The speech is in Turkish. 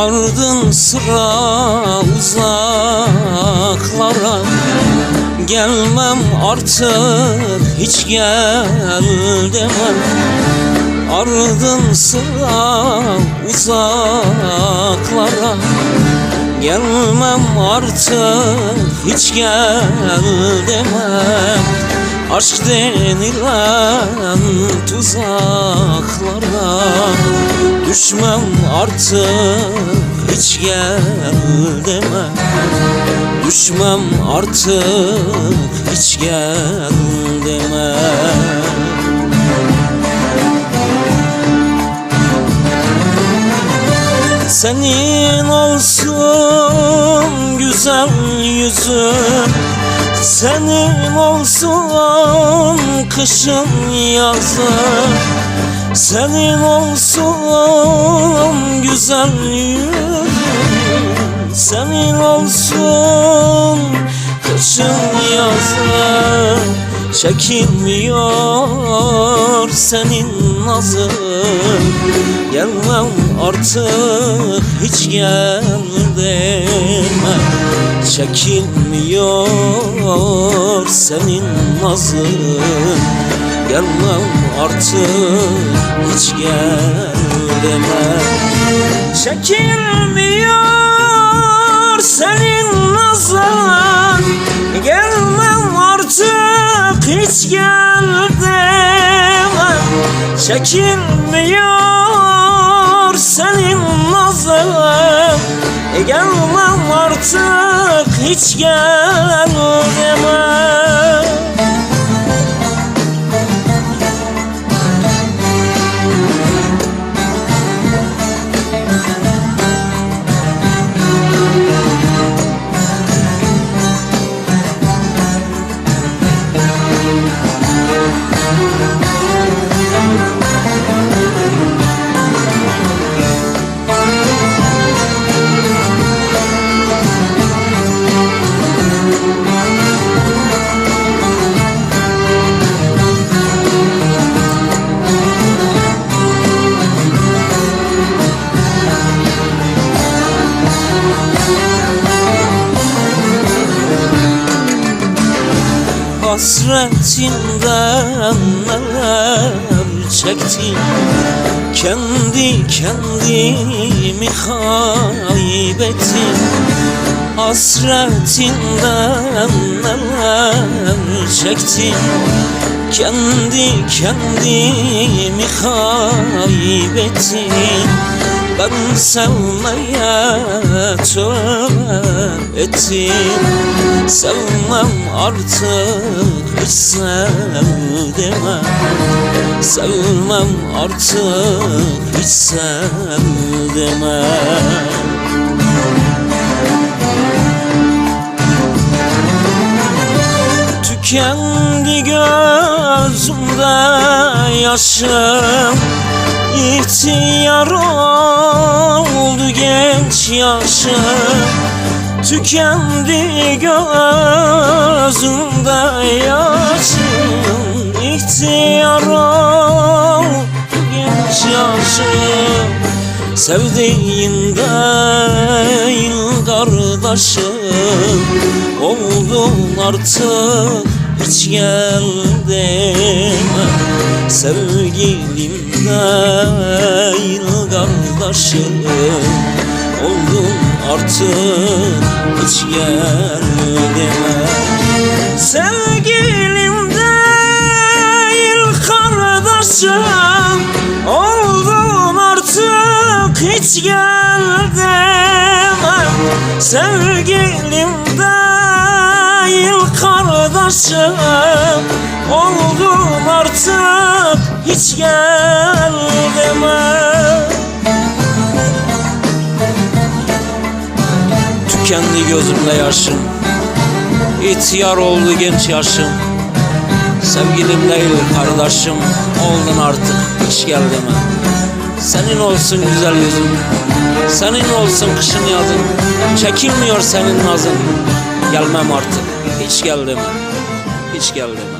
Ardın sıra uzaklara. Gelmem artık hiç gel demem. Ardın sıra uzaklara. Gelmem artık hiç gel demem Aşk denilen tuzaklara Düşmem artık hiç gel demem Düşmem artık hiç gel demem Senin olsun güzel yüzün Senin olsun kışın yazın Senin olsun güzel Senin olsun kışın yazın Çekilmiyor senin nazın Gelmem artık hiç gel deme Çekilmiyor senin nazın Gelmem artık hiç gel deme Çekilmiyor senin nazın Gelmem artık hiç gel deme Çekilmiyor senin nazın Gelmem artık hiç gel deme Hasretinden neler çektim. Kendi kendimi kaybettim. Hasretinden neler çektim. Kendi kendimi kaybettim Ben sevmeye tövbe ettim. Sevmem artık hiç sevdemem Sevmem artık hiç sevdemem Tükendi gözümde yaşım İhtiyar oldu genç yaşım Tükendi gözümde yaşım. İhtiyar oldu genç yaşım Sevdiğin değil kardeşim. Oldun artık hiç gel deme Sevgilim değil kardeşim. Oldun artık hiç gel deme Sevgilim değil kardeşim. Oldun artık hiç gel demem Sevgilim değil kardeşim. Oldun artık hiç gel demem Tükendi gözümde yaşım. İhtiyar oldu genç yaşım. Sevgilim değil kardeşim. Oldun artık hiç gel deme Senin olsun güzel yüzün Senin olsun kışın yazın. Çekilmiyor senin nazın. Gelmem artık hiç gel deme Hiç gel deme